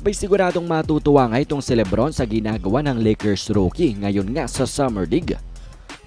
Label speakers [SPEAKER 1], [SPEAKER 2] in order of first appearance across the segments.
[SPEAKER 1] Abay siguradong matutuwa nga itong si Lebron sa ginagawa ng Lakers rookie ngayon nga sa Summer League.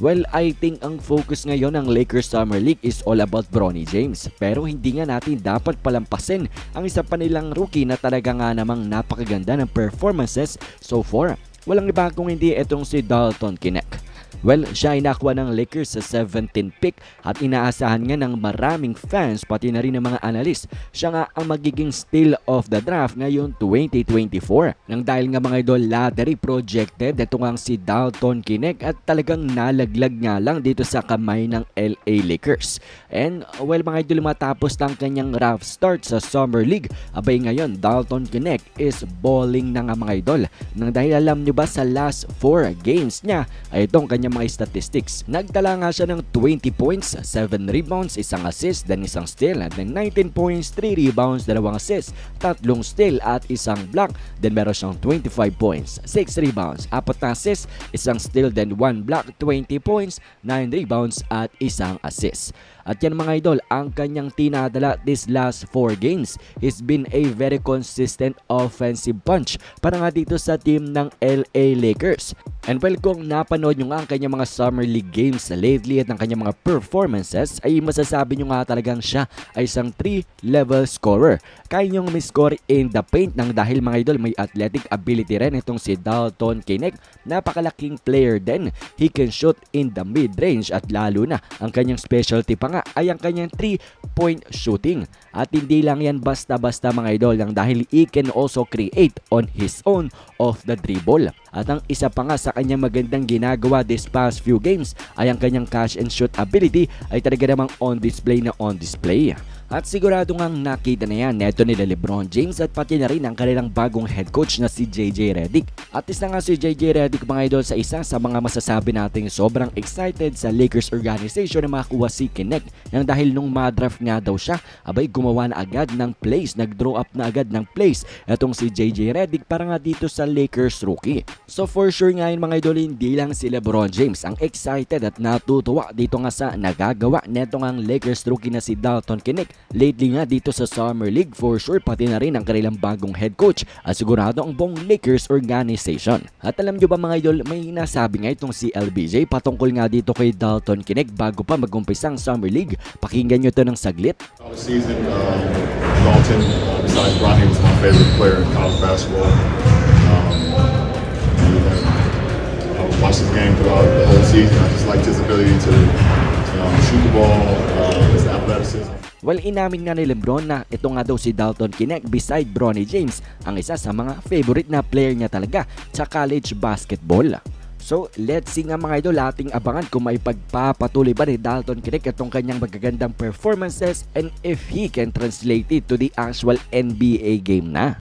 [SPEAKER 1] Well, I think ang focus ngayon ng Lakers Summer League is all about Bronny James. Pero hindi nga natin dapat palampasin ang isa pa nilang rookie na talaga nga namang napakaganda ng performances so far. Walang iba kung hindi itong si Dalton Kinect. Well, siya ay nakuha ng Lakers sa 17 pick at inaasahan nga ng maraming fans pati na rin ng mga analyst. Siya nga ang magiging steal of the draft ngayon 2024. Nang dahil nga mga idol lottery projected, ito nga si Dalton Kinect at talagang nalaglag nga lang dito sa kamay ng LA Lakers. And well mga idol matapos ng kanyang rough start sa Summer League, abay ngayon Dalton Kinect is balling na nga mga idol. Nang dahil alam nyo ba sa last 4 games niya ay itong kanyang mga statistics. Nagtala nga siya ng 20 points, 7 rebounds, isang assist, then isang steal, then 19 points, 3 rebounds, dalawang assist, tatlong steal at isang block, then meron siyang 25 points, 6 rebounds, apat na assist, isang steal, then 1 block, 20 points, 9 rebounds at isang assist. At yan mga idol, ang kanyang tinadala this last 4 games has been a very consistent offensive punch para nga dito sa team ng LA Lakers. And well, kung napanood nyo nga ang kanyang mga Summer League games lately at ang kanyang mga performances, ay masasabi nyo nga talagang siya ay isang 3-level scorer. Kaya nyong score in the paint nang dahil mga idol may athletic ability rin itong si Dalton Kinect. Napakalaking player din. He can shoot in the mid-range at lalo na ang kanyang specialty pa nga ay ang kanyang 3-point shooting. At hindi lang yan basta-basta mga idol nang dahil he can also create on his own off the dribble. At ang isa pa nga sa kanyang magandang ginagawa this past few games ay ang kanyang catch and shoot ability ay talaga namang on display na on display. At sigurado ngang nakita na yan neto nila Lebron James at pati na rin ang kanilang bagong head coach na si JJ Redick. At isa nga si JJ Redick mga idol sa isa sa mga masasabi nating sobrang excited sa Lakers organization na makakuha si Kinect nang dahil nung madraft nga daw siya, abay gumawa na agad ng plays, nag-draw up na agad ng plays etong si JJ Redick para nga dito sa Lakers rookie. So for sure nga yun mga idol, hindi lang si Lebron James ang excited at natutuwa dito nga sa nagagawa neto nga ang Lakers rookie na si Dalton Kinect lately nga dito sa Summer League for sure pati na rin ang kanilang bagong head coach at sigurado ang buong Lakers organization. At alam nyo ba mga idol, may nasabi nga itong si LBJ patungkol nga dito kay Dalton Kinect bago pa mag-umpisa ang Summer League. Pakinggan nyo to ng saglit.
[SPEAKER 2] College season, um, Dalton, uh, besides Bronny, was my favorite player in college basketball. Um, and, uh, I watched his game throughout the whole season. I just liked his ability to, to um, shoot the ball, uh, his athleticism.
[SPEAKER 1] Well, inamin nga ni Lebron na ito nga daw si Dalton Kinect beside Bronny James ang isa sa mga favorite na player niya talaga sa college basketball. So, let's see nga mga idol ating abangan kung may pagpapatuloy ba ni Dalton Kinect itong kanyang magagandang performances and if he can translate it to the actual NBA game na.